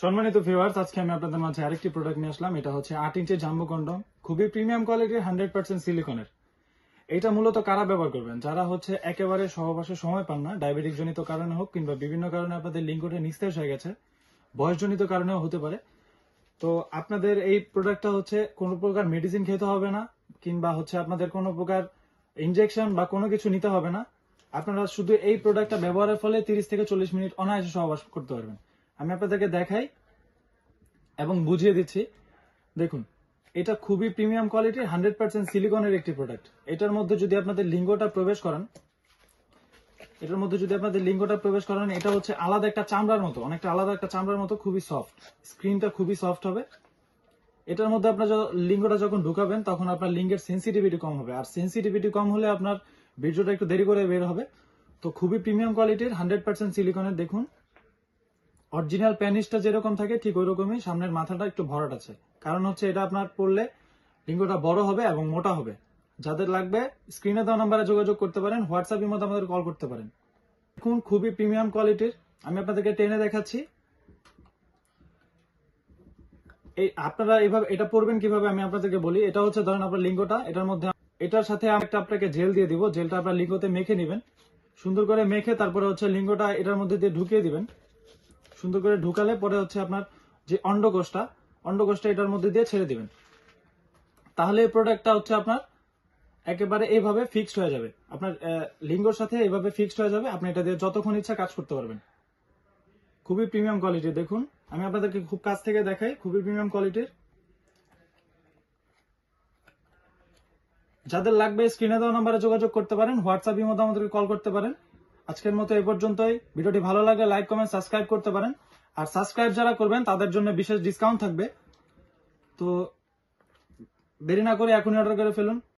সম্মানিত ভিউয়ার্স আজকে আমি আপনাদের মাঝে আরেকটি প্রোডাক্ট নিয়ে আসলাম। এটা হচ্ছে আট ইঞ্চের জাম্বো কন্ডম খুবই প্রিমিয়াম কোয়ালিটির হান্ড্রেড পার্সেন্ট সিলিকনের এটা মূলত কারা ব্যবহার করবেন? যারা হচ্ছে একেবারে সহবাসে সময় পান না ডায়াবেটিক জনিত কারণে হোক কিংবা বিভিন্ন কারণে আপনাদের লিঙ্গটা নিস্তেজ হয়ে গেছে, বয়সজনিত কারণেও হতে পারে। তো আপনাদের এই প্রোডাক্টটা হচ্ছে কোনো প্রকার মেডিসিন খেতে হবে না, কিংবা হচ্ছে আপনাদের কোনো প্রকার ইনজেকশন বা কোনো কিছু নিতে হবে না। আপনারা শুধু এই প্রোডাক্টটা ব্যবহারের ফলে তিরিশ থেকে চল্লিশ মিনিট অনায়াসে সহবাস করতে পারবেন। আমি আপনাদেরকে দেখাই এবং বুঝিয়ে দিচ্ছি। দেখুন, এটা খুবই প্রিমিয়াম কোয়ালিটির হান্ড্রেড পার্সেন্ট সিলিকনের একটি প্রোডাক্ট এটার মধ্যে যদি আপনাদের লিঙ্গটা প্রবেশ করান, এটার মধ্যে যদি আপনাদের লিঙ্গটা প্রবেশ করান, এটা হচ্ছে আলাদা একটা চামড়ার মতো, অনেকটা আলাদা একটা চামড়ার মতো, খুবই সফট স্ক্রিনটা খুবই সফট হবে। এটার মধ্যে আপনার লিঙ্গটা যখন ঢুকাবেন, তখন আপনার লিঙ্গের সেন্সিটিভিটি কম হবে। আর সেন্সিটিভিটি কম হলে আপনার ভিডিওটা একটু দেরি করে বের হবে। তো খুবই প্রিমিয়াম কোয়ালিটির হান্ড্রেড পার্সেন্ট সিলিকনের দেখুন। অরিজিনাল প্যানিসটা যেরকম থাকে, ঠিক ওই রকমই সামনের মাথাটা একটু ভরাট আছে। কারণ হচ্ছে এটা আপনার পড়লে লিঙ্গটা বড় হবে এবং মোটা হবে। যাদের লাগবে স্ক্রিনে দেওয়া নাম্বারে যোগাযোগ করতে পারেন হোয়াটসঅ্যাপের মধ্যে আমাদের কল করতে পারেন। দেখুন, খুবই প্রিমিয়াম কোয়ালিটির আমি আপনাদেরকে টেনে দেখাচ্ছি। এই আপনারা এইভাবে, এটা পড়বেন কীভাবে আমি আপনাদেরকে বলি। এটা হচ্ছে ধরেন আপনার লিঙ্গটা, এটার মধ্যে এটার সাথে আমি একটা আপনাকে জেল দিয়ে দিব জেলটা আপনার লিঙ্গতে মেখে নেবেন। সুন্দর করে মেখে তারপরে হচ্ছে লিঙ্গটা এটার মধ্যে দিয়ে ঢুকিয়ে দিবেন। সুন্দর করে ঢুকালে পরে হচ্ছে আপনার যে অন্ডকোষটা অন্ডকোষটা এটার মধ্যে দিয়ে ছেড়ে দিবেন। তাহলে এই প্রোডাক্টটা হচ্ছে আপনার একেবারে এইভাবে ফিক্সড হয়ে যাবে। আপনার লিঙ্গর সাথে এইভাবে ফিক্সড হয়ে যাবে, আপনি এটা দিয়ে যতক্ষণ ইচ্ছা কাজ করতে পারবেন। খুবই প্রিমিয়াম কোয়ালিটি দেখুন। আমি আপনাদেরকে খুব কাছ থেকে দেখাই, খুবই প্রিমিয়াম কোয়ালিটির যাদের লাগবে স্ক্রিনে দেওয়া নাম্বারে যোগাযোগ করতে পারেন হোয়াটসঅ্যাপের মধ্যে আমাদেরকে কল করতে পারেন। আজকের মতো এই পর্যন্তই। ভিডিওটি ভালো লাগে লাইক, কমেন্ট, সাবস্ক্রাইব করতে পারেন। আর সাবস্ক্রাইব যারা করবেন, তাদের জন্য বিশেষ ডিসকাউন্ট থাকবে। তো দেরি না করে এখনই অর্ডার করে ফেলুন।